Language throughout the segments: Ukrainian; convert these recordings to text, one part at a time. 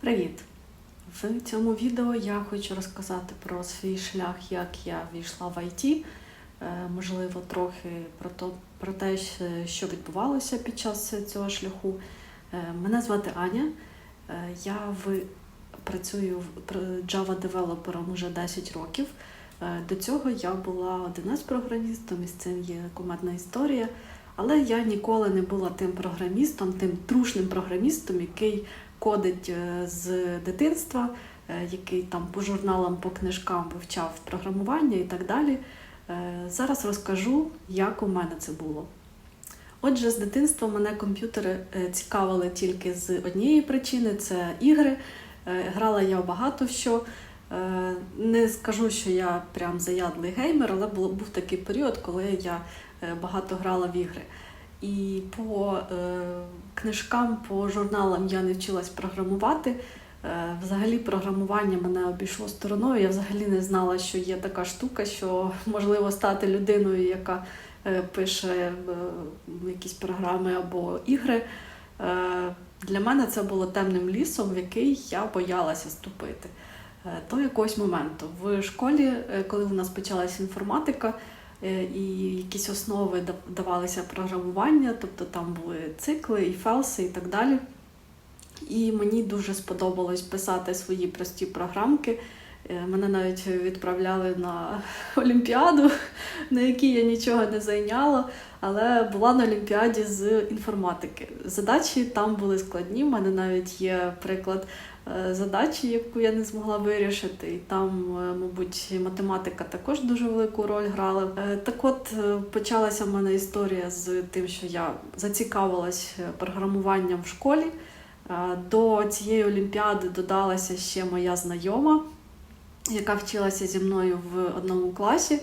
Привіт! В цьому відео я хочу розказати про свій шлях, як я війшла в ІТ, е, можливо, трохи про, то, про те, що відбувалося під час цього шляху. Е, Мене звати Аня. Е, Я в... працюю Java-девелопером уже 10 років. До цього я була 11 програмістом, і з цим є кумедна історія. Але я ніколи не була тим програмістом, тим трушним програмістом, який кодить е, з дитинства, е, який там по журналам, по книжкам вивчав програмування і так далі. Е, Зараз розкажу, як у мене це було. Отже, з дитинства мене комп'ютери цікавили тільки з однієї причини це ігри. Грала я багато що. Не скажу, що я прям заядлий геймер, але був такий період, коли я багато грала в ігри. І по е, книжкам, по журналам я не вчилась програмувати. Е, взагалі програмування мене обійшло стороною. Я взагалі не знала, що є така штука, що можливо стати людиною, яка е, пише е, якісь програми або ігри. Е, для мене це було темним лісом, в який я боялася ступити. Е, До якогось моменту. В школі, е, коли у нас почалася інформатика, е, і якісь основи давалися програмування, тобто там були цикли і фелси і так далі. І мені дуже сподобалось писати свої прості програмки. Е, Мене навіть відправляли на Олімпіаду, на якій я нічого не зайняла, але була на Олімпіаді з інформатики. Задачі там були складні. У мене навіть є приклад е, задачі, яку я не змогла вирішити. І там, е, мабуть, математика також дуже велику роль грала. Е, Так от е, почалася в мене історія з тим, що я зацікавилась е, програмуванням в школі. Е, До цієї олімпіади додалася ще моя знайома, яка вчилася зі мною в одному класі.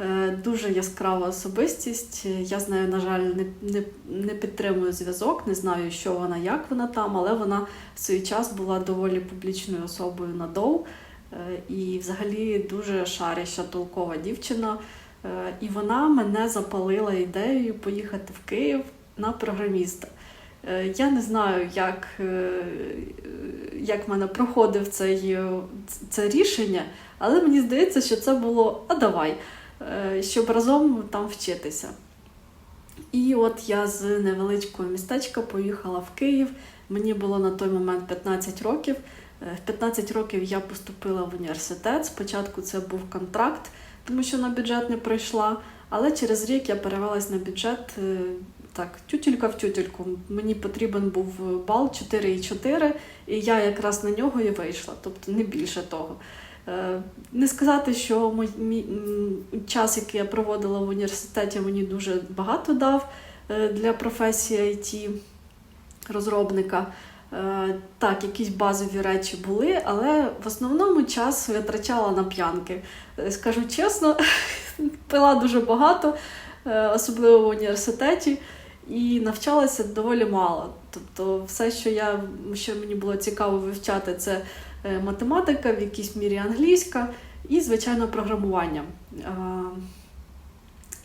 Е, Дуже яскрава особистість. Я з нею, на жаль, не, не, не підтримую зв'язок, не знаю, що вона, як вона там, але вона в свій час була доволі публічною особою на ДОУ. Е, І взагалі дуже шаряща, толкова дівчина. Е, І вона мене запалила ідеєю поїхати в Київ на програміста. Е, Я не знаю, як, е, як мене проходив цей, е, це рішення, але мені здається, що це було а давай, е, щоб разом там вчитися. І от я з невеличкого містечка поїхала в Київ. Мені було на той момент 15 років. Е, В 15 років я поступила в університет. Спочатку це був контракт, тому що на бюджет не пройшла. Але через рік я перевелась на бюджет е, так, тютелька в тютельку. Мені потрібен був бал 4,4, і я якраз на нього і вийшла, тобто не більше того. Е, Не сказати, що мій, час, який я проводила в університеті, мені дуже багато дав е, для професії IT розробника. Е, Так, якісь базові речі були, але в основному час витрачала на п'янки. Скажу чесно, пила дуже багато, особливо в університеті, і навчалася доволі мало. Тобто, все, що я що мені було цікаво вивчати, це математика, в якійсь мірі англійська і, звичайно, програмування. Е,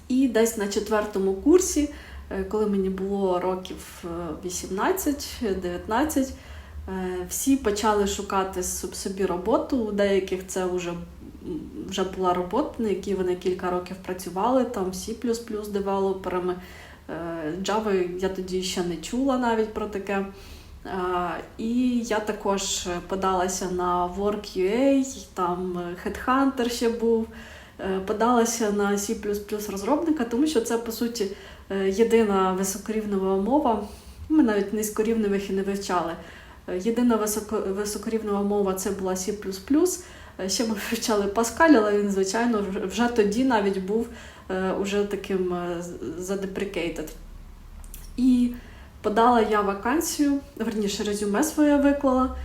І десь на четвертому курсі, е, коли мені було років е, 18-19, е, всі почали шукати собі роботу. У деяких це вже, вже була робота, на якій вони кілька років працювали, там C девелоперами. Е, Java я тоді ще не чула навіть про таке. І я також подалася на Work.ua, там е, Headhunter ще був. Е, Подалася на C розробника, тому що це, по суті, е, єдина високорівнева мова. Ми навіть низькорівневих і не вивчали. Єдина високо, високорівнева мова це була C. Ще ми вивчали Pascal, але він, звичайно, вже- тоді навіть був уже таким задеприкейтед. І подала я вакансію, верніше резюме своє виклала,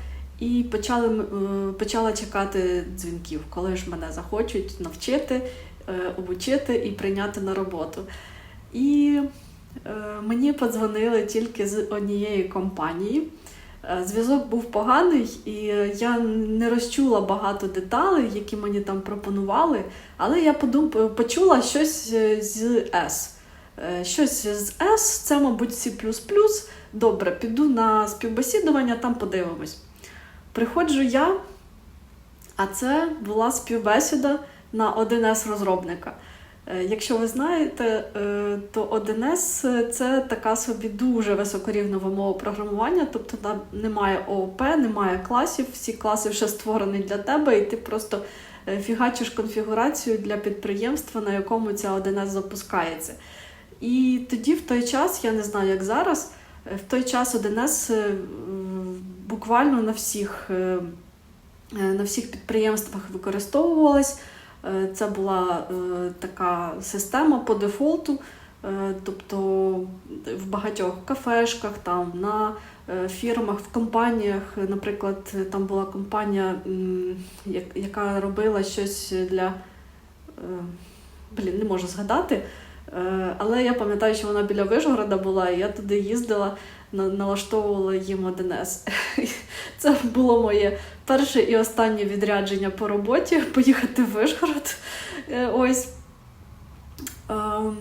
і почали, е, почала чекати дзвінків, коли ж мене захочуть навчити, е, обучити і прийняти на роботу. І е, мені подзвонили тільки з однієї компанії. Зв'язок був поганий, і я не розчула багато деталей, які мені там пропонували, але я подум... почула щось з S. Е, Щось з S, це, мабуть, C. Добре, піду на співбесідування, там подивимось. Приходжу я, а це була співбесіда на 1С розробника. Е, Якщо ви знаєте, е, то 1С – це така собі дуже високорівнева мова програмування, тобто там немає ООП, немає класів, всі класи вже створені для тебе, і ти просто фігачиш конфігурацію для підприємства, на якому ця 1С запускається. І тоді, в той час, я не знаю, як зараз, е, в той час 1С е, буквально на всіх, е, на всіх підприємствах використовувалась. Це була така система по дефолту, тобто в багатьох кафешках, там, на фірмах, в компаніях. Наприклад, там була компанія, яка робила щось для. Блін, не можу згадати. Е, Але я пам'ятаю, що вона біля Вишгорода була, і я туди їздила, налаштовувала їм 1С. Це було моє перше і останнє відрядження по роботі поїхати в Вишгород. Е, Ось. Ем,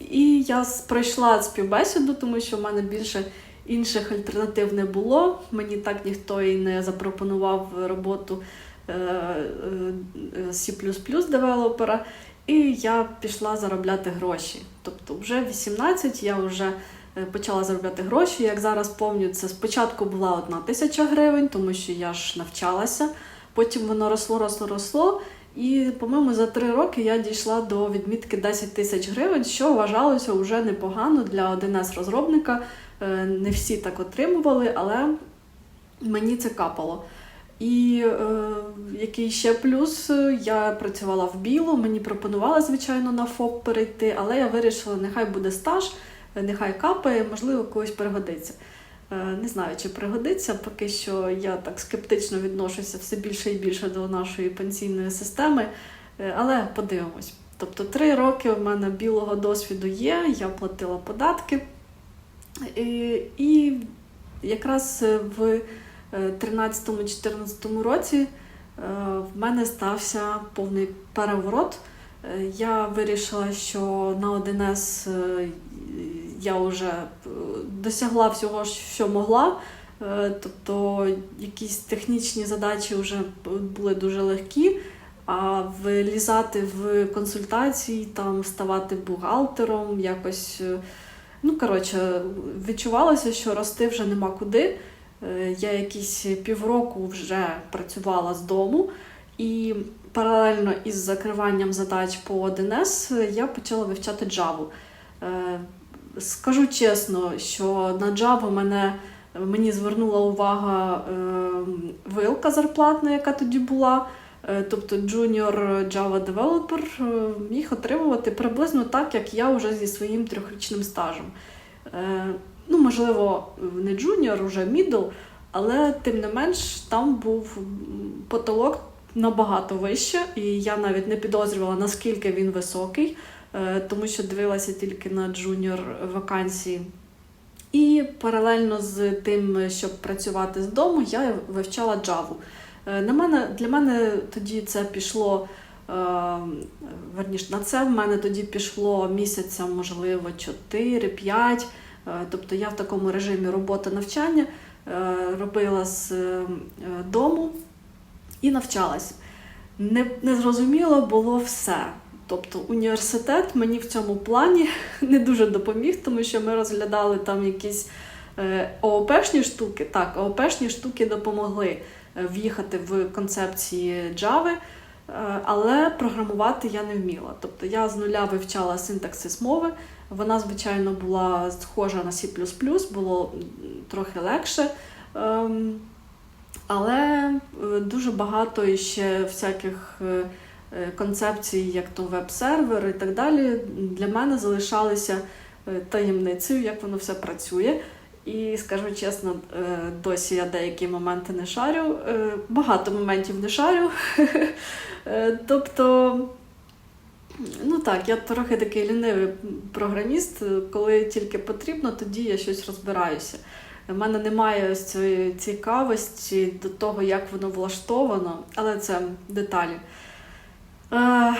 І я пройшла співбесіду, тому що в мене більше інших альтернатив не було. Мені так ніхто і не запропонував роботу е, е, C девелопера. І я пішла заробляти гроші. Тобто, вже 18 я вже е, почала заробляти гроші. Як зараз пам'ятаю, це спочатку була одна тисяча гривень, тому що я ж навчалася. Потім воно росло, росло, росло. І, по-моєму, за три роки я дійшла до відмітки 10 тисяч гривень, що вважалося вже непогано для 1С розробника. Е, Не всі так отримували, але мені це капало. І е, який ще плюс, е, я працювала в білу, мені пропонували, звичайно, на ФОП перейти, але я вирішила, нехай буде стаж, е, нехай капає, можливо, когось пригодиться. Е, Не знаю, чи пригодиться, поки що я так скептично відношуся все більше і більше до нашої пенсійної системи, Е, але подивимось. Тобто три роки в мене білого досвіду є, я платила податки. І, і якраз е, в 13-14 році е, в мене стався повний переворот. Е, Я вирішила, що на 1С е, я вже досягла всього, що могла. Тобто якісь технічні задачі вже були дуже легкі, а влізати в консультації, там ставати бухгалтером, якось. Ну, коротше, відчувалося, що рости вже нема куди. Е, Я якісь півроку вже працювала з дому, і паралельно із закриванням задач по 1С я почала вивчати Java. Е, Скажу чесно, що на Java мене, мені звернула увага е, вилка зарплатна, яка тоді була. Е, Тобто Junior Java Developer е, міг отримувати приблизно так, як я вже зі своїм трьохрічним стажем. Ну, можливо, не junior, уже middle, але тим не менш там був потолок набагато вище, і я навіть не підозрювала, наскільки він високий, е, тому що дивилася тільки на джуніор вакансії. І паралельно з тим, щоб працювати з дому, я вивчала Java. Е, На мене, для мене тоді це пішло. е, Верніше, на це в мене тоді пішло місяця, можливо, 4-5. Е, Тобто я в такому режимі роботи навчання е, робила з е, дому і навчалась. Не, незрозуміло було все. Тобто університет мені в цьому плані не дуже допоміг, тому що ми розглядали там якісь ООПшні штуки. Так, ООПшні штуки допомогли в'їхати в концепції Java, але програмувати я не вміла. Тобто я з нуля вивчала синтаксис мови. Вона, звичайно, була схожа на C, було трохи легше. Ем, Але е, дуже багато ще всяких е, е, концепцій, як то веб-сервер і так далі, для мене залишалися таємницею, як воно все працює. І скажу чесно, досі я деякі моменти не шарю. Багато моментів не шарю. Тобто, ну так, я трохи такий лінивий програміст. Коли тільки потрібно, тоді я щось розбираюся. У мене немає ось цієї цікавості до того, як воно влаштовано, але це деталі. Е,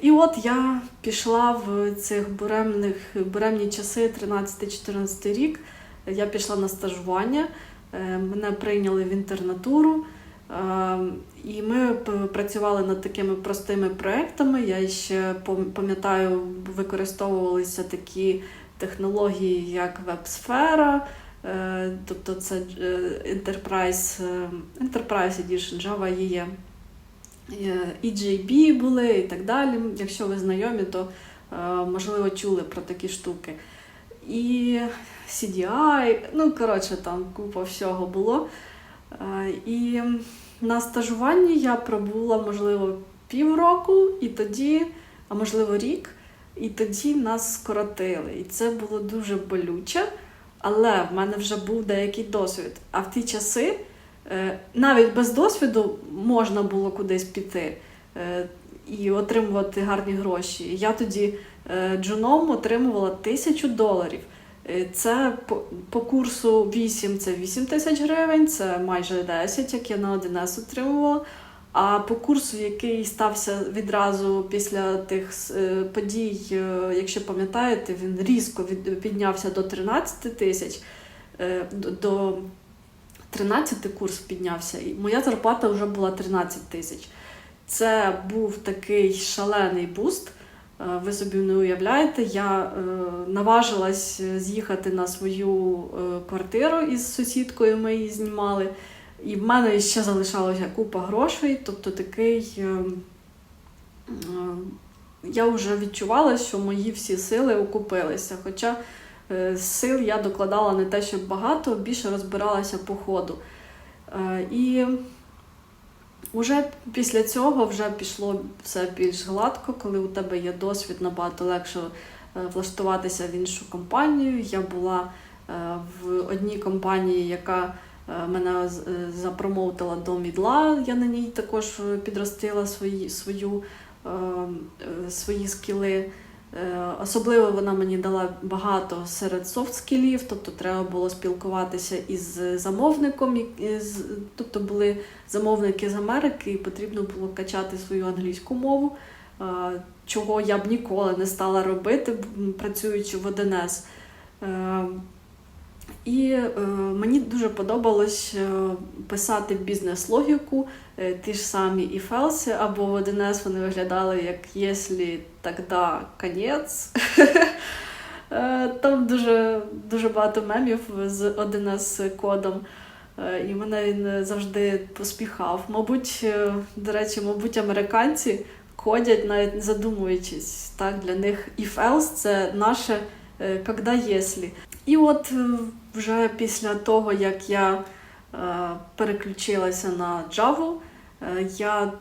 і от я пішла в цих буремних, буремні часи, 13-14 рік. Я пішла на стажування. Е, Мене прийняли в інтернатуру. Е, І ми працювали над такими простими проектами. Я ще пам'ятаю, використовувалися такі технології, як веб-сфера, е, тобто це е, Enterprise, е, Enterprise Edition, Java. Е, EJB були і так далі. Якщо ви знайомі, то можливо чули про такі штуки. І CDI, ну коротше, там купа всього було. Е, І на стажуванні я пробула, можливо, півроку, і тоді, а можливо, рік, і тоді нас скоротили. І це було дуже болюче, але в мене вже був деякий досвід. А в ті часи е, навіть без досвіду можна було кудись піти е, і отримувати гарні гроші. Я тоді джуном отримувала тисячу доларів. Е, Це по, по курсу 8 це 8 тисяч гривень, це майже 10, як я на 1С отримувала. А по курсу, який стався відразу після тих е, подій, е, якщо пам'ятаєте, він різко від, піднявся до 13 тисяч. До 13 курс піднявся, і моя зарплата вже була 13 тисяч. Це був такий шалений буст. Е, Ви собі не уявляєте, я е, наважилась з'їхати на свою е, квартиру із сусідкою, ми її знімали. І в мене ще залишалося купа грошей. Тобто такий. Е, е, я вже відчувала, що мої всі сили окупилися. Хоча е, сил я докладала не те, щоб багато, більше розбиралася по ходу. Е, І Уже після цього вже пішло все більш гладко, коли у тебе є досвід, набагато легше е, влаштуватися в іншу компанію. Я була е, в одній компанії, яка е, мене запромоутила до мідла. Я на ній також підростила свої, свою, е, е, свої скіли. Е, Особливо вона мені дала багато серед софт-скілів, тобто треба було спілкуватися із замовником, тобто були замовники з Америки, і потрібно було качати свою англійську мову, е, чого я б ніколи не стала робити, працюючи в 1С. І е, мені дуже подобалось е, писати бізнес-логіку, е, ті ж самі і фелси, або в 1С вони виглядали як «Єслі, тогда конець. Е, Там дуже, дуже багато мемів з 1С кодом. Е, І мене він завжди поспіхав. Мабуть, до речі, мабуть, американці ходять, навіть не задумуючись. Так, для них if else це наше когда єслі. І от е, вже після того, як я е, переключилася на Java, е, я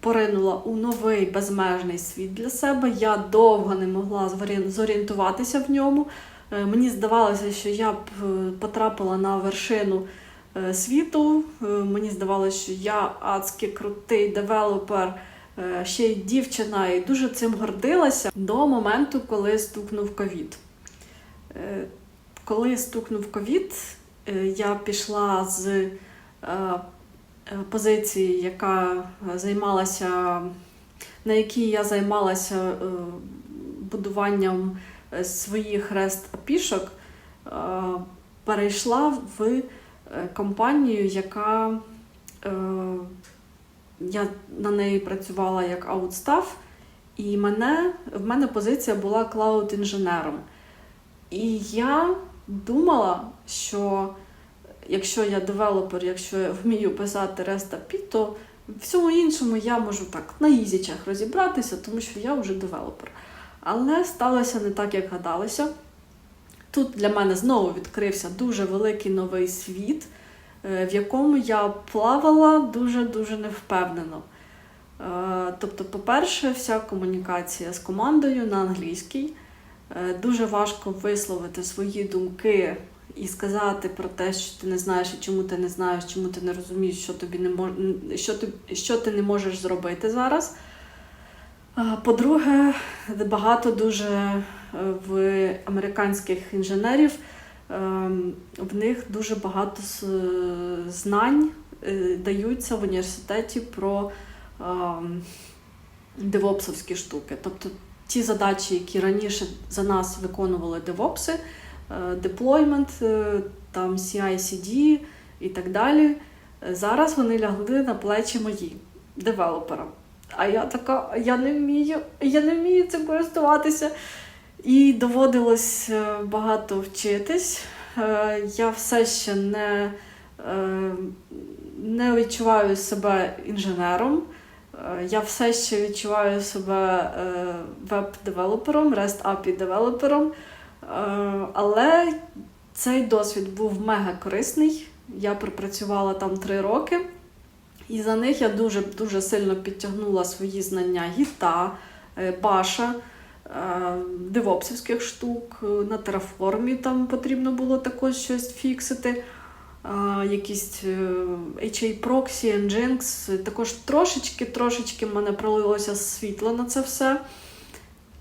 поринула у новий безмежний світ для себе. Я довго не могла зорієнтуватися в ньому. Мені здавалося, що я б потрапила на вершину світу. Мені здавалося, що я адськи крутий девелопер, ще й дівчина, і дуже цим гордилася до моменту, коли стукнув ковід. Коли стукнув ковід, е, я пішла з е, е, позиції, яка займалася, на якій я займалася будуванням своїх рест-апішок, е, перейшла в компанію, яка я на неї працювала як аутстаф, і мене, в мене позиція була клауд-інженером. І я думала, що якщо я девелопер, якщо я вмію писати REST API, то в всьому іншому я можу так на ізічах розібратися, тому що я вже девелопер. Але сталося не так, як гадалося. Тут для мене знову відкрився дуже великий новий світ, е, в якому я плавала дуже-дуже невпевнено. Е, Тобто, по-перше, вся комунікація з командою на англійській. Е, Дуже важко висловити свої думки і сказати про те, що ти не знаєш, і чому ти не знаєш, чому ти не розумієш, що тобі не мож... що ти... що ти не можеш зробити зараз. По-друге, багато дуже е, в американських інженерів ем, в них дуже багато знань е, даються в університеті про ем, девопсовські штуки. Тобто ті задачі, які раніше за нас виконували девопси, деплоймент, там CI-CD, і так далі. Е, Зараз вони лягли на плечі мої девелопера. А я така, «А я не вмію, я не вмію цим користуватися. І доводилось е, багато вчитись. Е, Я все ще не, не відчуваю себе інженером. Е, Я все ще відчуваю себе е, веб-девелопером, REST API девелопером. Е, Але цей досвід був мега корисний. Я пропрацювала там три роки, і за них я дуже дуже сильно підтягнула свої знання гіта, баша, девопсівських штук. На тераформі там потрібно було також щось фіксити. Якісь е, HA Proxy, Nginx. Також трошечки, трошечки в мене пролилося світло на це все.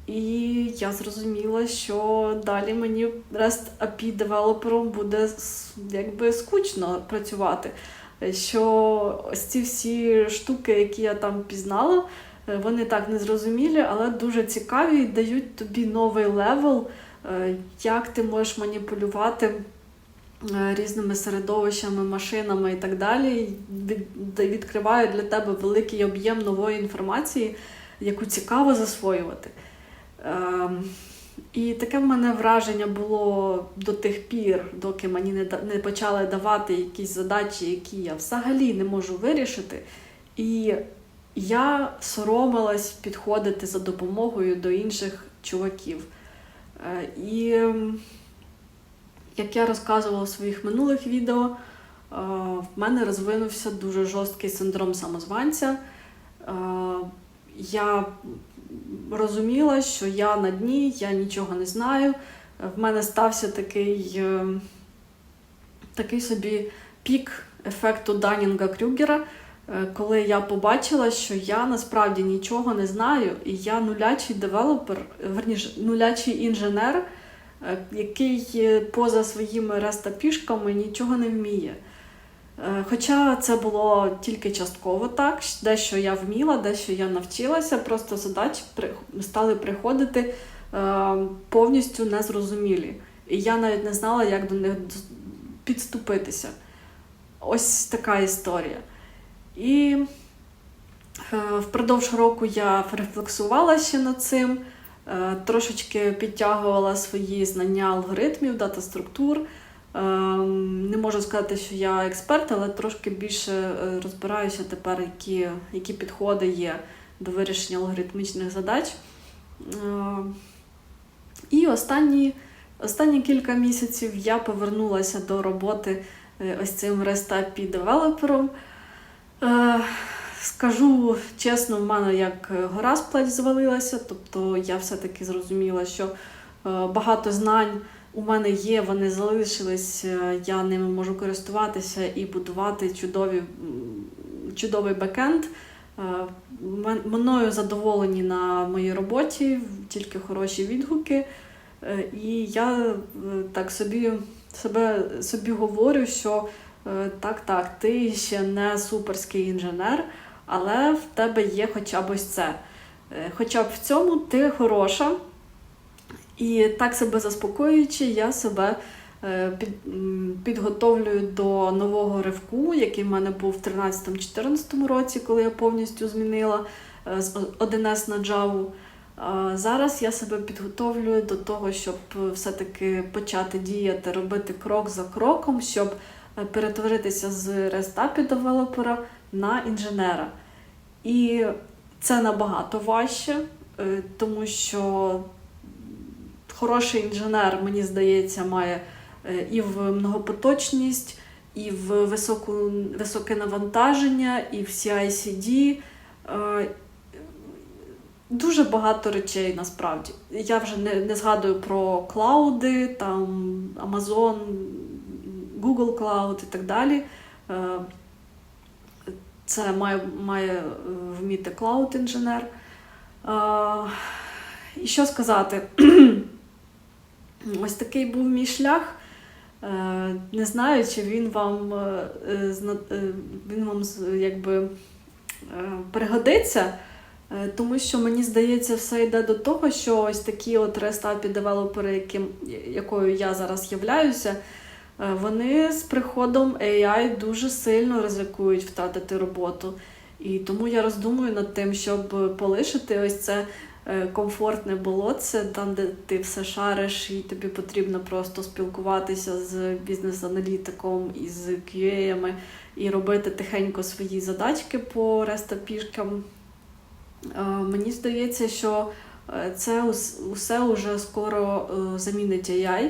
І я зрозуміла, що далі мені REST API девелопером буде якби скучно працювати. Що ось ці всі штуки, які я там пізнала, е, вони так незрозумілі, але дуже цікаві і дають тобі новий левел, е, як ти можеш маніпулювати різними середовищами, машинами і так далі. І відкриває для тебе великий об'єм нової інформації, яку цікаво засвоювати. Ем, І таке в мене враження було до тих пір, доки мені не, почали давати якісь задачі, які я взагалі не можу вирішити. І я соромилась підходити за допомогою до інших чуваків. Е, І як я розказувала в своїх минулих відео, е, в мене розвинувся дуже жорсткий синдром самозванця. Е, Я розуміла, що я на дні, я нічого не знаю. В мене стався такий, е, такий собі пік ефекту Данінга Крюгера, коли я побачила, що я насправді нічого не знаю, і я нулячий девелопер, верніше, нулячий інженер, який е, поза своїми рестапішками нічого не вміє. Е, Хоча це було тільки частково так, дещо я вміла, дещо я навчилася, просто задачі стали приходити е, повністю незрозумілі. І я навіть не знала, як до них підступитися. Ось така історія. І е, впродовж року я рефлексувала ще над цим, е, трошечки підтягувала свої знання алгоритмів, дата структур. Ем, Не можу сказати, що я експерт, але трошки більше е, розбираюся тепер, які, які підходи є до вирішення алгоритмічних задач. І останні, останні кілька місяців я повернулася до роботи е, ось цим REST API девелопером. Е, Скажу чесно, в мене як гора з плеч звалилася, тобто я все-таки зрозуміла, що е, багато знань у мене є, вони залишились, е, я ними можу користуватися і будувати чудові, чудовий бекенд. Е, Мною задоволені на моїй роботі, тільки хороші відгуки. Е, І я е, так собі, себе, собі говорю, що е, так, так, ти ще не суперський інженер, але в тебе є хоча б ось це. Е, Хоча б в цьому ти хороша. І так себе заспокоюючи, я себе е, під, підготовлюю до нового ривку, який в мене був в 13-14 році, коли я повністю змінила е, з 1С на Java. Зараз я себе підготовлюю до того, щоб все-таки почати діяти, робити крок за кроком, щоб перетворитися з API девелопера на інженера. І це набагато важче, е, тому що хороший інженер, мені здається, має е, і в многопоточність, і в високу, високе навантаження, і в CI-CD. Е, Дуже багато речей насправді. Я вже не, не згадую про клауди, там Amazon, Google Cloud і так далі. Це має, має е, вміти клауд-інженер. Е, І що сказати? Ось такий був мій шлях. Е, Не знаю, чи він вам, він вам якби пригодиться. Тому що мені здається, все йде до того, що ось такі от API девелопери, яким, якою я зараз являюся, Вони з приходом AI дуже сильно ризикують втратити роботу. І тому я роздумую над тим, щоб полишити ось це е, комфортне болотце, там, де ти все шариш, і тобі потрібно просто спілкуватися з бізнес-аналітиком і з QA-ями і робити тихенько свої задачки по рестапішкам. Е, Мені здається, що е, це усе вже скоро е, замінить AI.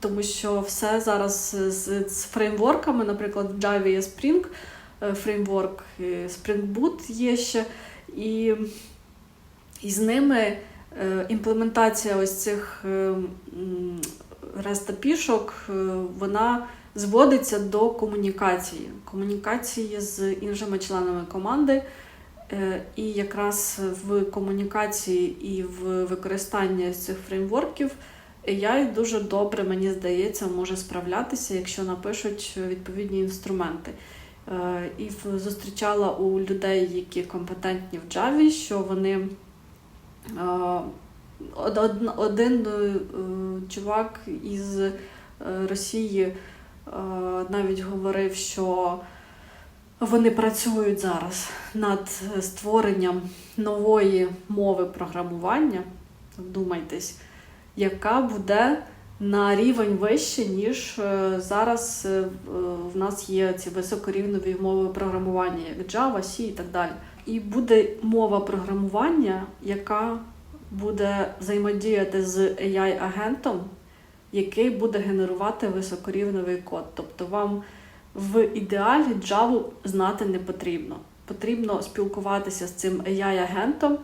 Тому що все зараз з, з фреймворками, наприклад, в Java є Spring е, фреймворк, Spring Boot є ще, і, і з ними е, імплементація ось цих REST-пішок, е, вона зводиться до комунікації. Комунікації з іншими членами команди. І якраз в комунікації і в використанні цих фреймворків AI дуже добре, мені здається, може справлятися, якщо напишуть відповідні інструменти. Е, І зустрічала у людей, які компетентні в Java, що вони е, од- од- один е, чувак із Росії навіть говорив, що вони працюють зараз над створенням нової мови програмування. Вдумайтесь, яка буде на рівень вище, ніж е, зараз е, в- в нас є ці високорівневі мови програмування, як Java, C і так далі. І буде мова програмування, яка буде взаємодіяти з AI-агентом, який буде генерувати високорівневий код. Тобто вам в ідеалі Java знати не потрібно. Потрібно спілкуватися з цим AI-агентом,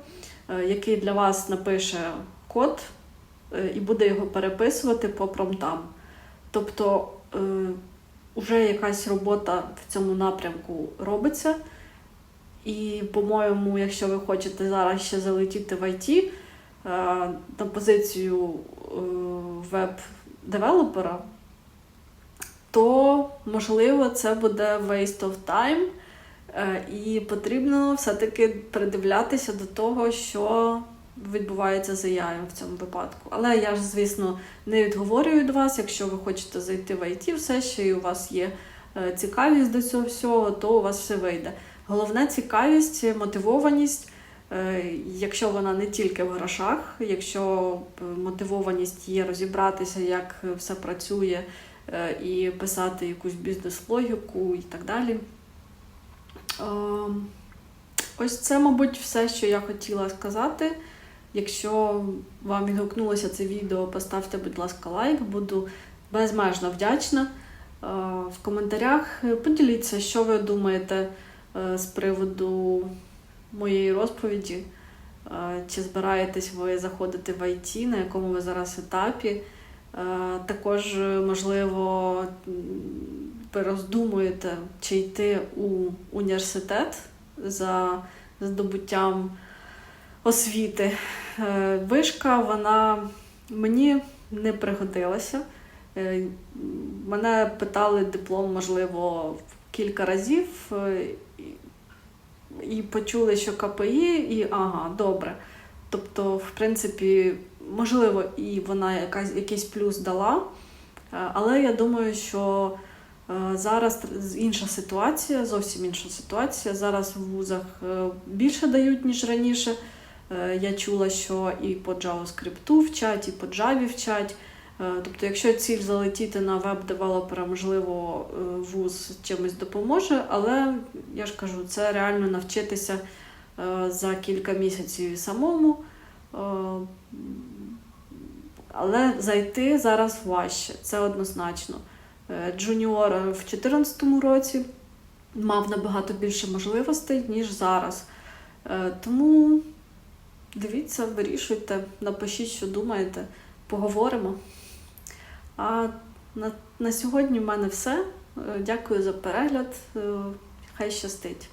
е, який для вас напише код е, і буде його переписувати по промптам. Тобто е, вже якась робота в цьому напрямку робиться. І, по-моєму, якщо ви хочете зараз ще залетіти в IT е, на позицію е, веб-девелопера, то можливо це буде waste of time, е, і потрібно все-таки придивлятися до того, що відбувається з AI в цьому випадку. Але я ж, звісно, не відговорюю від вас. Якщо ви хочете зайти в IT, все ще і у вас є е, цікавість до цього всього, то у вас все вийде. Головне цікавість, мотивованість. Е, Якщо вона не тільки в грошах, якщо е, мотивованість є розібратися, як все працює, і писати якусь бізнес-логіку і так далі. Ем, Ось це, мабуть, все, що я хотіла сказати. Якщо вам відгукнулося це відео, поставте, будь ласка, лайк, буду безмежно вдячна. Е, В коментарях поділіться, що ви думаєте е, з приводу моєї розповіді. Е, Чи збираєтесь ви заходити в IT, на якому ви зараз етапі? Також, можливо, ви роздумуєте, чи йти у університет за здобуттям освіти. Е, Вишка, вона мені не пригодилася. Е, Мене питали диплом, можливо, кілька разів е, і- почули, що КПІ, і ага, добре. Тобто, в принципі, можливо, і вона якась, якийсь плюс дала, але я думаю, що зараз інша ситуація, зовсім інша ситуація. Зараз в вузах більше дають, ніж раніше. Е, Я чула, що і по JavaScript вчать, і по Java вчать. Е, Тобто, якщо ціль залетіти на веб-девелопера, можливо, е, вуз чимось допоможе, але я ж кажу, це реально навчитися за кілька місяців самому. Але зайти зараз важче, це однозначно. Джуніор в 2014 році мав набагато більше можливостей, ніж зараз. Тому дивіться, вирішуйте, напишіть, що думаєте, поговоримо. А на, на сьогодні в мене все. Е, Дякую за перегляд. Е, Хай щастить.